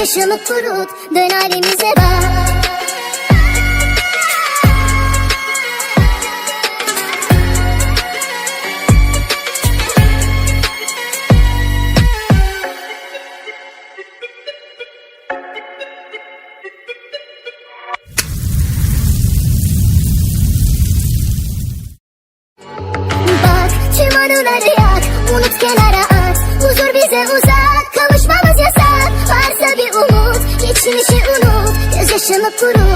Gözyaşımı kurut Dön halimize bak. Bak tüm Unut kenara at. Huzur bize uzak Kavuşmamız yasak